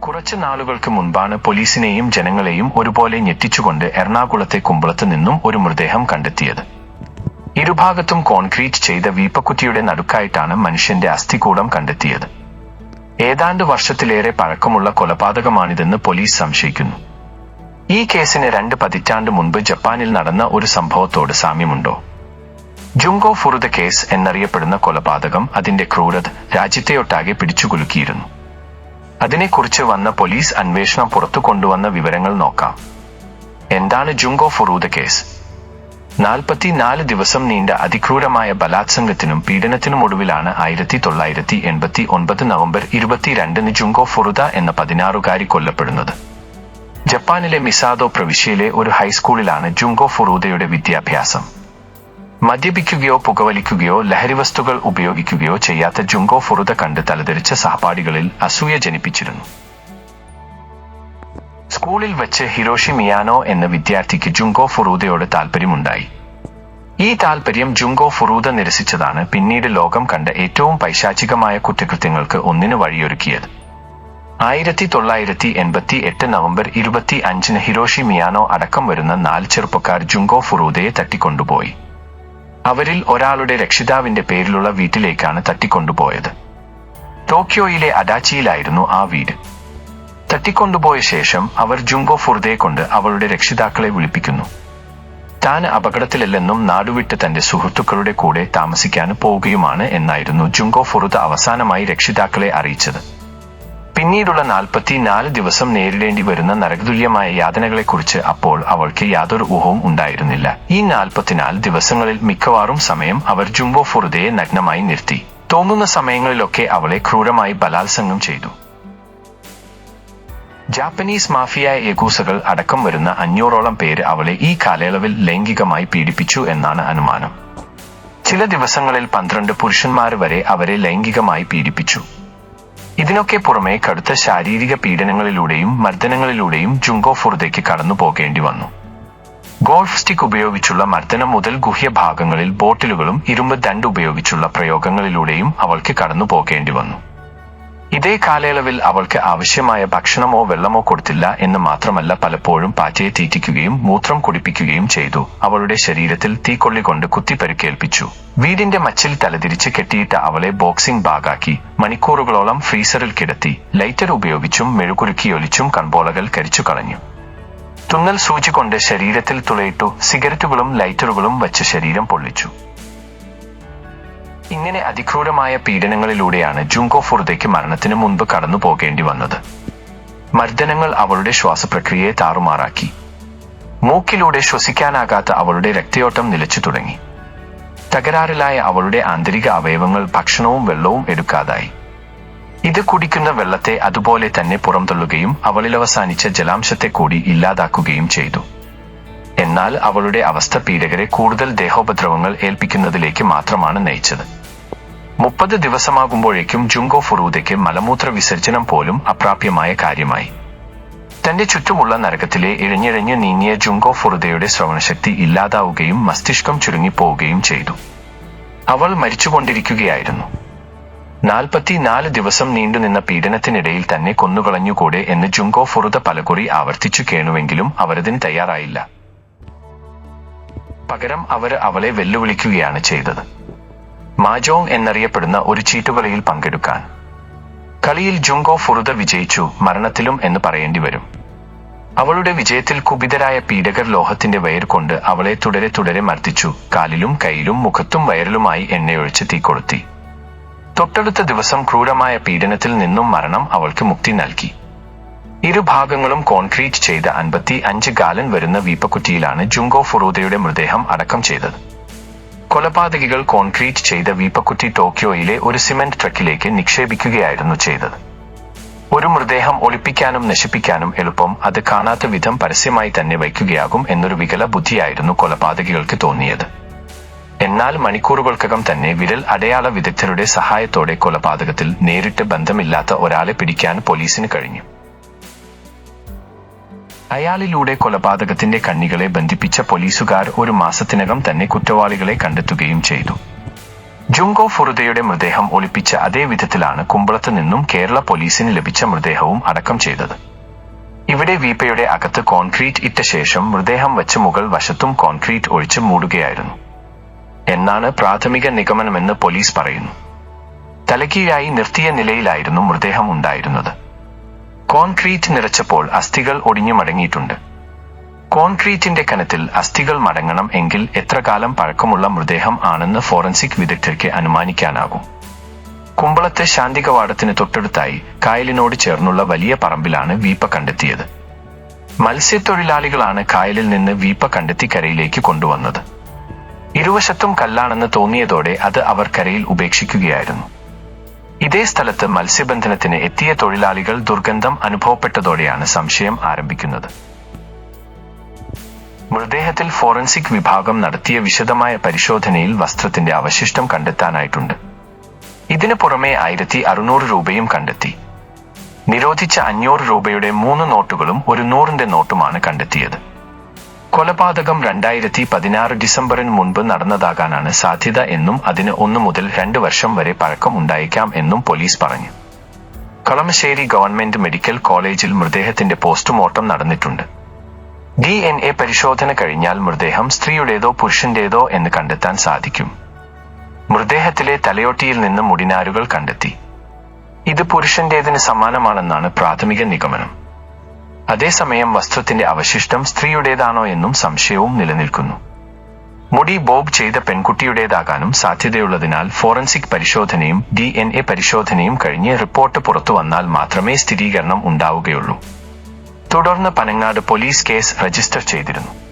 കുറച്ചു നാളുകൾക്ക് മുൻപാണ് പോലീസിനെയും ജനങ്ങളെയും ഒരുപോലെ ഞെട്ടിച്ചുകൊണ്ട് എറണാകുളത്തെ കുമ്പളത്ത് നിന്നും ഒരു മൃതദേഹം കണ്ടെത്തിയത്. ഇരുഭാഗത്തും കോൺക്രീറ്റ് ചെയ്ത വീപ്പക്കുറ്റിയുടെ നടുക്കായിട്ടാണ് മനുഷ്യന്റെ അസ്ഥികൂടം കണ്ടെത്തിയത്. ഏതാണ്ട് വർഷത്തിലേറെ പഴക്കമുള്ള കൊലപാതകമാണിതെന്ന് പോലീസ് സംശയിക്കുന്നു. ഈ കേസിന് രണ്ട് പതിറ്റാണ്ട് മുൻപ് ജപ്പാനിൽ നടന്ന ഒരു സംഭവത്തോട് സാമ്യമുണ്ടോ? ജുങ്കോ ഫുറുദ കേസ് എന്നറിയപ്പെടുന്ന കൊലപാതകം അതിന്റെ ക്രൂരത രാജ്യത്തെയൊട്ടാകെ പിടിച്ചുകുലുക്കിയിരുന്നു. അതിനെക്കുറിച്ച് വന്ന പോലീസ് അന്വേഷണം പുറത്തു കൊണ്ടുവന്ന വിവരങ്ങൾ നോക്കാം. എന്താണ് ജുങ്കോ ഫുറൂദ കേസ്? നാൽപ്പത്തിനാല് ദിവസം നീണ്ട അതിക്രൂരമായ ബലാത്സംഗത്തിനും പീഡനത്തിനും ഒടുവിലാണ് ആയിരത്തി തൊള്ളായിരത്തി എൺപത്തി ഒൻപത് നവംബർ ഇരുപത്തിരണ്ടിന് ജുങ്കോ ഫുറുദ എന്ന പതിനാറുകാരി കൊല്ലപ്പെടുന്നത്. ജപ്പാനിലെ മിസാദോ പ്രവിശ്യയിലെ ഒരു ഹൈസ്കൂളിലാണ് ജുങ്കോ ഫുറൂദയുടെ വിദ്യാഭ്യാസം. മദ്യപിക്കുകയോ പുകവലിക്കുകയോ ലഹരിവസ്തുക്കൾ ഉപയോഗിക്കുകയോ ചെയ്യാത്ത ജുങ്കോ ഫുറുത കണ്ട് തലതെറിച്ച സഹപാഠികളിൽ അസൂയ ജനിപ്പിച്ചിരുന്നു. സ്കൂളിൽ വെച്ച് ഹിരോഷി മിയാനോ എന്ന വിദ്യാർത്ഥിക്ക് ജുങ്കോ ഫുറൂദയോട് താല്പര്യമുണ്ടായി ഈ താല്പര്യം ജുങ്കോ ഫുറൂദ നിരസിച്ചതാണ് പിന്നീട് ലോകം കണ്ട ഏറ്റവും പൈശാചികമായ കുറ്റകൃത്യങ്ങൾക്ക് ഒന്നിനു വഴിയൊരുക്കിയത്. ആയിരത്തി തൊള്ളായിരത്തി എൺപത്തി എട്ട് നവംബർ ഇരുപത്തി അഞ്ചിന് ഹിരോഷി മിയാനോ അടക്കം വരുന്ന നാല് ചെറുപ്പക്കാർ ജുങ്കോ ഫുറൂദയെ തട്ടിക്കൊണ്ടുപോയി. അവരിൽ ഒരാളുടെ രക്ഷിതാവിന്റെ പേരിലുള്ള വീട്ടിലേക്കാണ് തട്ടിക്കൊണ്ടുപോയത്. ടോക്കിയോയിലെ അഡാച്ചിയിലായിരുന്നു ആ വീട്. തട്ടിക്കൊണ്ടുപോയ ശേഷം അവർ ജുങ്കോ ഫുർദയെ കൊണ്ട് അവളുടെ രക്ഷിതാക്കളെ വിളിപ്പിക്കുന്നു. താൻ അപകടത്തിലല്ലെന്നും നാടുവിട്ട് തന്റെ സുഹൃത്തുക്കളുടെ കൂടെ താമസിക്കാൻ പോവുകയുമാണ് എന്നായിരുന്നു ജുങ്കോ ഫുറുദ അവസാനമായി രക്ഷിതാക്കളെ അറിയിച്ചത്. പിന്നീടുള്ള നാൽപ്പത്തിനാല് ദിവസം നേരിടേണ്ടി വരുന്ന നരകതുല്യമായ യാതനകളെക്കുറിച്ച് അപ്പോൾ അവൾക്ക് യാതൊരു ഊഹവും ഉണ്ടായിരുന്നില്ല. ഈ നാൽപ്പത്തിനാല് ദിവസങ്ങളിൽ മിക്കവാറും സമയം അവർ ജുംബോ ഫുറുദയെ നഗ്നമായി നിർത്തി. തോന്നുന്ന സമയങ്ങളിലൊക്കെ അവളെ ക്രൂരമായി ബലാത്സംഗം ചെയ്തു. ജാപ്പനീസ് മാഫിയായ യഗൂസകൾ അടക്കം വരുന്ന അഞ്ഞൂറോളം പേര് അവളെ ഈ കാലയളവിൽ ലൈംഗികമായി പീഡിപ്പിച്ചു എന്നാണ് അനുമാനം. ചില ദിവസങ്ങളിൽ പന്ത്രണ്ട് പുരുഷന്മാർ വരെ അവരെ ലൈംഗികമായി പീഡിപ്പിച്ചു. ഇതിനൊക്കെ പുറമെ കടുത്ത ശാരീരിക പീഡനങ്ങളിലൂടെയും മർദ്ദനങ്ങളിലൂടെയും ജുങ്കോ ഫുർദയ്ക്ക് കടന്നു പോകേണ്ടി വന്നു. ഗോൾഫ് സ്റ്റിക്ക് ഉപയോഗിച്ചുള്ള മർദ്ദനം മുതൽ ഗുഹ്യഭാഗങ്ങളിൽ ബോട്ടിലുകളും ഇരുമ്പ് ദണ്ട് ഉപയോഗിച്ചുള്ള പ്രയോഗങ്ങളിലൂടെയും അവൾക്ക് കടന്നു പോകേണ്ടി വന്നു. ഇതേ കാലയളവിൽ അവൾക്ക് ആവശ്യമായ ഭക്ഷണമോ വെള്ളമോ കൊടുത്തില്ല എന്ന് മാത്രമല്ല പലപ്പോഴും പാറ്റയെ തീറ്റിക്കുകയും മൂത്രം കുടിപ്പിക്കുകയും ചെയ്തു. അവളുടെ ശരീരത്തിൽ തീക്കൊള്ളികൊണ്ട് കുത്തിപ്പരുക്കേൽപ്പിച്ചു. വീടിന്റെ മച്ചിൽ തലതിരിച്ച് കെട്ടിയിട്ട് അവളെ ബോക്സിംഗ് ബാഗാക്കി. മണിക്കൂറുകളോളം ഫ്രീസറിൽ കിടത്തി. ലൈറ്റർ ഉപയോഗിച്ചും മെഴുകുരുക്കിയൊലിച്ചും കൺപോളകൾ കരിച്ചു കളഞ്ഞു. തുന്നൽ സൂചി കൊണ്ട് ശരീരത്തിൽ തുളയിട്ടു. സിഗരറ്റുകളും ലൈറ്ററുകളും വച്ച് ശരീരം പൊള്ളിച്ചു. ഇങ്ങനെ അതിക്രൂരമായ പീഡനങ്ങളിലൂടെയാണ് ജുങ്കോ ഫുർദയ്ക്ക് മരണത്തിന് മുൻപ് കടന്നു പോകേണ്ടി വന്നത്. മർദ്ദനങ്ങൾ അവളുടെ ശ്വാസപ്രക്രിയയെ താറുമാറാക്കി. മൂക്കിലൂടെ ശ്വസിക്കാനാകാത്ത അവളുടെ രക്തയോട്ടം നിലച്ചു തുടങ്ങി. തകരാറിലായ അവളുടെ ആന്തരിക അവയവങ്ങൾ ഭക്ഷണവും വെള്ളവും എടുക്കാതായി. ഇത് കുടിക്കുന്ന വെള്ളത്തെ അതുപോലെ തന്നെ പുറംതള്ളുകയും അവളിലവസാനിച്ച ജലാംശത്തെ കൂടി ഇല്ലാതാക്കുകയും ചെയ്തു. എന്നാൽ അവളുടെ അവസ്ഥ പീഡകരെ കൂടുതൽ ദേഹോപദ്രവങ്ങൾ ഏൽപ്പിക്കുന്നതിലേക്ക് മാത്രമാണ് നയിച്ചത്. മുപ്പത് ദിവസമാകുമ്പോഴേക്കും ജുങ്കോ ഫുറൂദയ്ക്ക് മലമൂത്ര വിസർജനം പോലും അപ്രാപ്യമായ കാര്യമായി. തന്റെ ചുറ്റുമുള്ള നരകത്തിലെ ഇഴഞ്ഞിഴഞ്ഞു നീങ്ങിയ ജുങ്കോ ഫുറുദയുടെ ശ്രവണശക്തി ഇല്ലാതാവുകയും മസ്തിഷ്കം ചുരുങ്ങിപ്പോവുകയും ചെയ്തു. അവൾ മരിച്ചുകൊണ്ടിരിക്കുകയായിരുന്നു. നാൽപ്പത്തിനാല് ദിവസം നീണ്ടുനിന്ന പീഡനത്തിനിടയിൽ തന്നെ കൊന്നുകളഞ്ഞുകൂടെ എന്ന് ജുങ്കോ ഫുറുദ പലകുറി ആവർത്തിച്ചു കേണുവെങ്കിലും അവരതിന് തയ്യാറായില്ല. പകരം അവർ അവളെ വെല്ലുവിളിക്കുകയാണ് ചെയ്തത്. മാജോങ് എന്നറിയപ്പെടുന്ന ഒരു ചീട്ടുകളിയിൽ പങ്കെടുക്കാൻ. കളിയിൽ ജുങ്കോ ഫുറുദ വിജയിച്ചു മരണത്തിലും എന്ന് പറയേണ്ടി വരും. അവളുടെ വിജയത്തിൽ കുപിതരായ പീഡകർ ലോഹത്തിന്റെ വയർ കൊണ്ട് അവളെ തുടരെ തുടരെ മർദ്ദിച്ചു കാലിലും കൈയിലും മുഖത്തും വയറിലുമായി എണ്ണയൊഴിച്ച് തീ കൊളുത്തി. തൊട്ടടുത്ത ദിവസം ക്രൂരമായ പീഡനത്തിൽ നിന്നും മരണം അവൾക്ക് മുക്തി നൽകി. ഇരു ഭാഗങ്ങളും കോൺക്രീറ്റ് ചെയ്ത അൻപത്തി അഞ്ച് ഗാലൻ വരുന്ന വീപ്പക്കുറ്റിയിലാണ് ജുങ്കോ ഫുറൂദയുടെ മൃതദേഹം അടക്കം ചെയ്തത്. കൊലപാതകികൾ കോൺക്രീറ്റ് ചെയ്ത വീപ്പക്കുറ്റി ടോക്കിയോയിലെ ഒരു സിമെന്റ് ട്രക്കിലേക്ക് നിക്ഷേപിക്കുകയായിരുന്നു ചെയ്തത്. ഒരു മൃതദേഹം ഒളിപ്പിക്കാനും നശിപ്പിക്കാനും എളുപ്പം അത് കാണാത്ത വിധം പരസ്യമായി തന്നെ വയ്ക്കുകയാകും എന്നൊരു വികല ബുദ്ധിയായിരുന്നു കൊലപാതകികൾക്ക് തോന്നിയത്. എന്നാൽ മണിക്കൂറുകൾക്കകം തന്നെ വിരൽ അടയാള വിദഗ്ധരുടെ സഹായത്തോടെ കൊലപാതകത്തിൽ നേരിട്ട് ബന്ധമില്ലാത്ത ഒരാളെ പിടിക്കാൻ പോലീസിന് കഴിഞ്ഞു. അയാളിലൂടെ കൊലപാതകത്തിന്റെ കണ്ണികളെ ബന്ധിപ്പിച്ച പോലീസുകാർ ഒരു മാസത്തിനകം തന്നെ കുറ്റവാളികളെ കണ്ടെത്തുകയും ചെയ്തു. ജുങ്കോ ഫുറുദയുടെ മൃതദേഹം ഒളിപ്പിച്ച അതേ വിധത്തിലാണ് കുമ്പളത്ത് നിന്നും കേരള പോലീസിന് ലഭിച്ച മൃതദേഹവും അടക്കം ചെയ്തത്. ഇവിടെ വീപ്പയുടെ അകത്ത് കോൺക്രീറ്റ് ഇട്ട ശേഷം മൃതദേഹം വച്ച് മുകൾ വശത്തും കോൺക്രീറ്റ് ഒഴിച്ച് മൂടുകയായിരുന്നു. എന്നാണ് പ്രാഥമിക നിഗമനമെന്ന് പോലീസ് പറയുന്നു. തലകീഴായി നിർത്തിയ നിലയിലായിരുന്നു മൃതദേഹം ഉണ്ടായിരുന്നത്. കോൺക്രീറ്റ് നിറച്ചപ്പോൾ അസ്ഥികൾ ഒടിഞ്ഞു മടങ്ങിയിട്ടുണ്ട്. കോൺക്രീറ്റിന്റെ കനത്തിൽ അസ്ഥികൾ മടങ്ങണം എങ്കിൽ എത്ര കാലം പഴക്കമുള്ള മൃതദേഹം ആണെന്ന് ഫോറൻസിക് വിദഗ്ധർക്ക് അനുമാനിക്കാനാകും. കുമ്പളത്തെ ശാന്തി കവാടത്തിന് തൊട്ടടുത്തായി കായലിനോട് ചേർന്നുള്ള വലിയ പറമ്പിലാണ് വീപ്പ കണ്ടെത്തിയത്. മത്സ്യത്തൊഴിലാളികളാണ് കായലിൽ നിന്ന് വീപ്പ കണ്ടെത്തി കരയിലേക്ക് കൊണ്ടുവന്നത്. ഇരുവശത്തും കല്ലാണെന്ന് തോന്നിയതോടെ അത് അവർ കരയിൽ ഉപേക്ഷിക്കുകയായിരുന്നു. ഇതേ സ്ഥലത്ത് മത്സ്യബന്ധനത്തിന് എത്തിയ തൊഴിലാളികൾ ദുർഗന്ധം അനുഭവപ്പെട്ടതോടെയാണ് സംശയം ആരംഭിക്കുന്നത്. മൃതദേഹത്തിൽ ഫോറൻസിക് വിഭാഗം നടത്തിയ വിശദമായ പരിശോധനയിൽ വസ്ത്രത്തിന്റെ അവശിഷ്ടം കണ്ടെത്താനായിട്ടുണ്ട്. ഇതിനു പുറമെ ആയിരത്തി അറുന്നൂറ് രൂപയും കണ്ടെത്തി. നിരോധിച്ച അഞ്ഞൂറ് രൂപയുടെ മൂന്ന് നോട്ടുകളും ഒരു നൂറിന്റെ നോട്ടുമാണ് കണ്ടെത്തിയത്. കൊലപാതകം രണ്ടായിരത്തി പതിനാറ് ഡിസംബറിന് മുൻപ് നടന്നതാകാനാണ് സാധ്യത എന്നും അതിന് ഒന്ന് മുതൽ രണ്ട് വർഷം വരെ പഴക്കം ഉണ്ടായേക്കാം എന്നും പോലീസ് പറഞ്ഞു. കളമശ്ശേരി ഗവൺമെന്റ് മെഡിക്കൽ കോളേജിൽ മൃതദേഹത്തിന്റെ പോസ്റ്റ്മോർട്ടം നടന്നിട്ടുണ്ട്. ഡി എൻ എ പരിശോധന കഴിഞ്ഞാൽ മൃതദേഹം സ്ത്രീയുടേതോ പുരുഷന്റേതോ എന്ന് കണ്ടെത്താൻ സാധിക്കും. മൃതദേഹത്തിലെ തലയോട്ടിയിൽ നിന്ന് മുടിനാരുകൾ കണ്ടെത്തി. ഇത് പുരുഷന്റേതിന് സമാനമാണെന്നാണ് പ്രാഥമിക നിഗമനം. അതേസമയം വസ്ത്രത്തിന്റെ അവശിഷ്ടം സ്ത്രീയുടേതാണോ എന്നും സംശയവും നിലനിൽക്കുന്നു. മുടി ബോബ് ചെയ്ത പെൺകുട്ടിയുടേതാകാനും സാധ്യതയുള്ളതിനാൽ ഫോറൻസിക് പരിശോധനയും ഡി എൻ എ പരിശോധനയും കഴിഞ്ഞ് റിപ്പോർട്ട് പുറത്തു വന്നാൽ മാത്രമേ സ്ഥിരീകരണം ഉണ്ടാവുകയുള്ളൂ. തുടർന്ന് പനങ്ങാട് പോലീസ് കേസ് രജിസ്റ്റർ ചെയ്തിരുന്നു.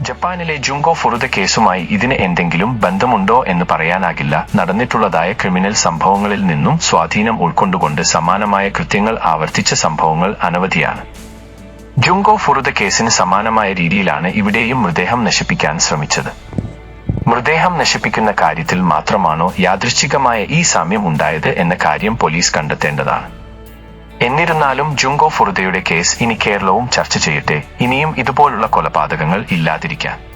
ജപ്പാനിലെ ജുങ്കോ ഫുറുദ കേസുമായി ഇതിന് എന്തെങ്കിലും ബന്ധമുണ്ടോ എന്ന് പറയാനാകില്ല. നടന്നിട്ടുള്ളതായ ക്രിമിനൽ സംഭവങ്ങളിൽ നിന്നും സ്വാധീനം ഉൾക്കൊണ്ടുകൊണ്ട് സമാനമായ കൃത്യങ്ങൾ ആവർത്തിച്ച സംഭവങ്ങൾ അനവധിയാണ്. ജുങ്കോ ഫുറുദ കേസിന് സമാനമായ രീതിയിലാണ് ഇവിടെയും മൃതദേഹം നശിപ്പിക്കാൻ ശ്രമിച്ചത്. മൃതദേഹം നശിപ്പിക്കുന്ന കാര്യത്തിൽ മാത്രമാണോ യാദൃശ്ചികമായ ഈ സാമ്യം ഉണ്ടായത് എന്ന കാര്യം പോലീസ് കണ്ടെത്തേണ്ടതാണ്. എന്നിരുന്നാലും ജുങ്കോ ഫുറുദയുടെ കേസ് ഇനി കേരളവും ചർച്ച ചെയ്യട്ടെ. ഇനിയും ഇതുപോലുള്ള കൊലപാതകങ്ങൾ ഇല്ലാതിരിക്കാൻ.